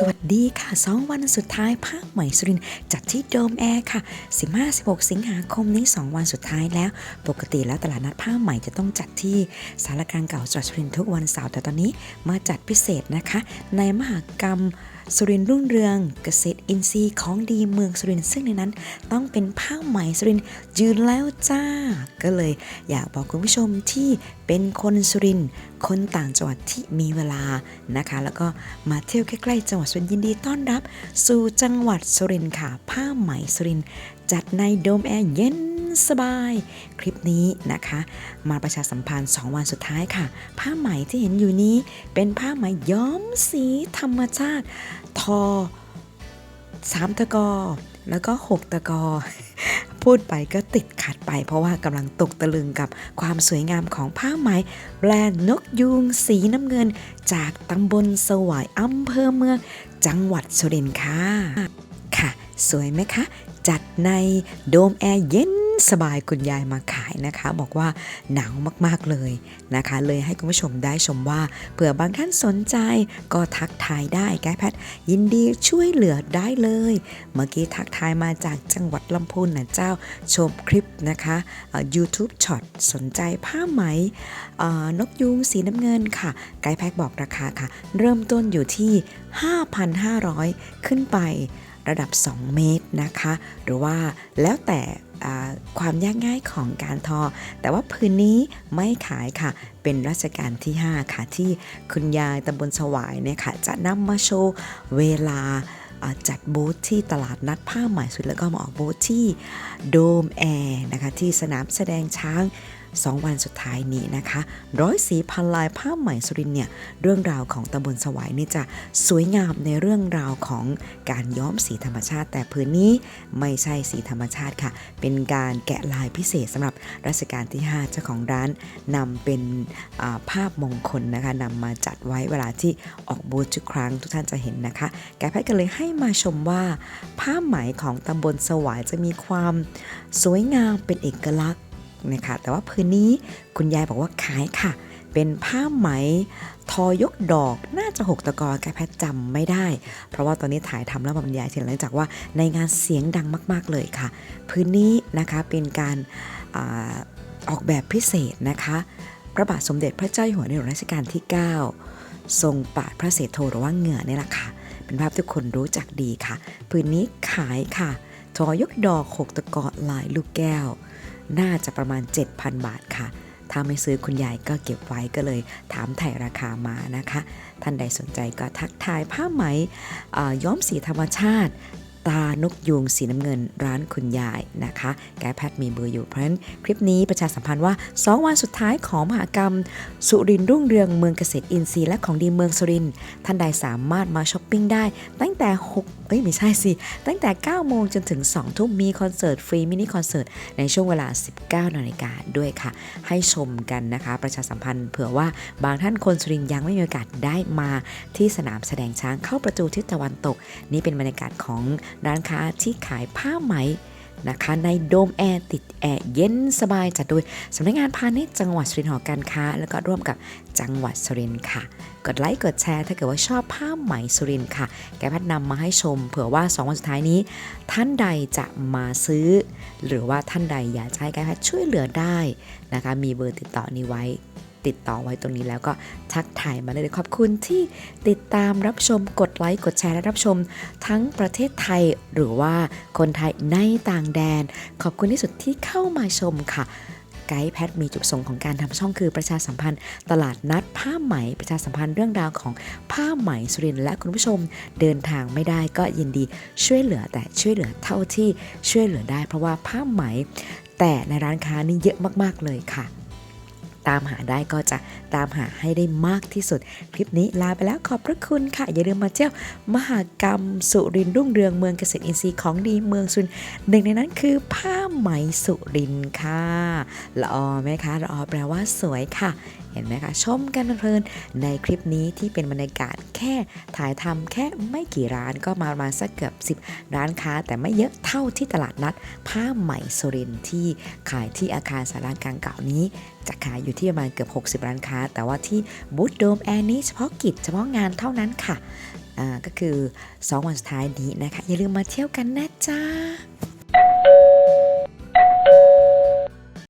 สวัสดีค่ะ 2 วันสุดท้ายภาคใหม่สุรินจัดที่โดมแอร์ค่ะ 15-16 สิงหาคมนี้ 2 วันสุดท้ายแล้ว ปกติแล้วตลาดนัดผ้าใหม่จะต้องจัดที่สารกลางเก่าจังหวัดสุรินทุกวันเสาร์แต่ตอนนี้มาจัดพิเศษนะคะ ในมหากรรม สุรินรุ่งเรืองเกษตรอินทรีย์ของดีเมืองสุรินทร์ซึ่งในนั้น ต้องเป็นผ้าไหมสุรินทร์ยืนแล้วจ้า ก็เลยอยากบอกคุณผู้ชมที่เป็นคนสุรินทร์คนต่างจังหวัดที่มีเวลานะคะ แล้วก็มาเที่ยวใกล้ๆจังหวัดสุรินทร์ยินดีต้อนรับ สู่จังหวัดสุรินทร์ค่ะ ผ้าไหมสุรินทร์จัดในโดมแอร์เย็น สบาย คลิปนี้นะคะ มาประชาสัมพันธ์ 2 วันสุดท้ายค่ะ ผ้าไหมที่เห็นอยู่นี้ เป็นผ้าไหมย้อมสีธรรมชาติ ทอสามตะกอ แล้วก็หกตะกอพูดไปก็ติดขัดไป เพราะว่ากำลังตกตะลึงกับความสวยงามของผ้าไหมแบรนด์นกยูงสีน้ำเงิน จากตำบลสวายอำเภอเมือง จังหวัดสุรินทร์ค่ะ ค่ะ สวยไหมคะ จัดในโดมแอร์เย็น สบายคุณยายมาขายนะคะ บอกว่าหนาวมากๆเลยนะคะ เลยให้คุณผู้ชมได้ชมว่าเผื่อบางท่านสนใจก็ทักทายได้แก้แพทย์ยินดีช่วยเหลือได้เลย เมื่อกี้ทักทายมาจากจังหวัดลำพูนนะเจ้าชมคลิปนะคะ YouTube ช็อตสนใจผ้าไหมนกยูงสีน้ำเงินค่ะ ไกด์แพ็กบอกราคาค่ะ เริ่มต้นอยู่ที่ 5,500 ขึ้นไประดับ 2 เมตรนะคะ หรือว่าแล้วแต่ ความยากง่ายของการทอ แต่ว่าพื้นนี้ไม่ขายค่ะ เป็นรัชกาลที่ 5 ค่ะ ที่คุณยายตำบลสวายเนี่ยค่ะ จะนำมาโชว์เวลาจัดบูธที่ตลาดนัดผ้าใหม่สุดแล้วก็มาออกบูธที่โดมแอร์นะคะ ที่สนามแสดงช้าง 2 วันสุดท้ายนี้นะคะร้อยสีพันลายผ้าไหม่สุรินเนี่ยเรื่องราวของตำบลสวายนี่จะสวยงามในเรื่องราวของการย้อมสีธรรมชาติ แต่พื้นนี้ไม่ใช่สีธรรมชาติค่ะ เป็นการแกะลายพิเศษสำหรับรัชกาลที่ 5 เจ้าของร้านนำเป็นาภาพมงคลนะคะนำมาจัดไว้เวลาที่ออกบูธทุกครั้งทุกท่านจะเห็นนะคะ แกแพทย์ก็เลยให้มาชมว่า ผ้าไหมของตำบลสวายจะมีความสวยงามเป็นเอกลักษณ์ นะคะแต่ว่าพื้นนี้คุณยายบอกว่าขายค่ะ เป็นผ้าไหมทอยกดอกน่าจะหกตะกอแกแพทจำไม่ได้ เพราะว่าตอนนี้ถ่ายทำแล้วบรรยายเสร็จหลังจากว่าในงานเสียงดังมาก ๆ เลยค่ะ พื้นนี้นะคะเป็นการอออกแบบพิเศษนะคะ พระบาทสมเด็จพระเจ้าอยู่หัวในหลวงรัชกาลที่ 9 ทรงปาดพระเศษโทหรือว่าเหงื่อนี่แหละค่ะ เป็นภาพที่คนรู้จักดีค่ะ พื้นนี้ขายค่ะทอยกดอกหกตะกอลายลูกแก้ว น่าจะประมาณ 7,000 บาทค่ะ ถ้าไม่ซื้อคุณยายก็เก็บไว้ก็เลยถามไถ่ราคามานะคะ ท่านใดสนใจก็ทักทายผ้าไหมย้อมสีธรรมชาติ ตานกยูงสีน้ำเงินร้านคุณยายนะคะแกแพทย์มีเบอร์อยู่เพราะฉะนั้นคลิปนี้ประชาสัมพันธ์ว่า 2 วันสุดท้ายของมหากรรม สุรินทรุ่งเรืองเมืองเกษตรอินทรีย์และของดีเมืองสุรินทร์ท่านใดสามารถมาช้อปปิ้งได้ ตั้งแต่6เอ้ยไม่ใช่สิตั้งแต่ 9 โมงจนถึง 2 ทุ่มมีคอนเสิร์ตฟรีมินิคอนเสิร์ตในช่วงเวลา 19นาฬิกาด้วยค่ะ ให้ชมกันนะคะ ประชาสัมพันธ์เผื่อว่าบางท่านคนสุรินทร์ยังไม่มีโอกาสได้มาที่สนามแสดงช้างเข้าประตูทิศตะวันตก นี่เป็นบรรยากาศของร้านค้าที่ขายผ้าไหมนะคะในโดมแอร์ติดแอร์เย็นสบายจัดโดยสำนักงานพาณิชย์จังหวัดสุรินทร์หอการค้า แล้วก็ร่วมกับจังหวัดสุรินทร์ค่ะ กดไลค์กดแชร์ถ้าเกิดว่าชอบผ้าไหมสุรินทร์ค่ะ แกพัดนำมาให้ชม เผื่อว่า 2 วันสุดท้ายนี้ ท่านใดจะมาซื้อ หรือว่าท่านใดอยากจะให้แกพัดช่วยเหลือได้นะคะ มีเบอร์ติดต่อนี้ไว้ ติดต่อไว้ตรงนี้แล้วก็ทักทายมาเลยขอบคุณที่ติดตามรับชมกดไลค์กดแชร์และรับชม ทั้งประเทศไทยหรือว่าคนไทยในต่างแดน ขอบคุณที่สุดที่เข้ามาชมค่ะไกด์แพทมีจุดประสงค์ของการทำช่องคือประชาสัมพันธ์ ตลาดนัดผ้าไหมประชาสัมพันธ์เรื่องราวของผ้าไหมสุรินและคุณผู้ชมเดินทางไม่ได้ก็ยินดีช่วยเหลือแต่ช่วยเหลือเท่าที่ช่วยเหลือได้ เพราะว่าผ้าไหม แต่ในร้านค้านี่เยอะมากๆเลยค่ะ ตามหาได้ก็จะตามหาให้ได้มากที่สุด คลิปนี้ลาไปแล้วขอบพระคุณค่ะ อย่าลืมมาเที่ยวมหากรรมสุรินรุ่งเรืองเมืองเกษตรอินทรีย์ของดีเมืองสุรินหนึ่งในนั้นคือผ้าไหมสุรินค่ะละออไหมคะละออแปลว่าสวยค่ะ ห็นไหมคะชมกันเพลินในคลิปนี้ที่เป็นบรรยากาศแค่ถ่ายทำแค่ไม่กี่ร้านก็มาประมาณสักเกือบ 10 ร้านค้า แต่ไม่เยอะเท่าที่ตลาดนัด ผ้าไหมสุรินที่ขายที่อาคารสารากลางเก่านี้จะขายอยู่ที่ประมาณเกือบ 60 ร้านค้า แต่ว่าที่บูธโดมแอร์นี้เฉพาะกิจเฉพาะงานเท่านั้นค่ะก็คือ 2 วันสุดท้ายนี้นะคะ อย่าลืมมาเที่ยวกันนะจ๊ะ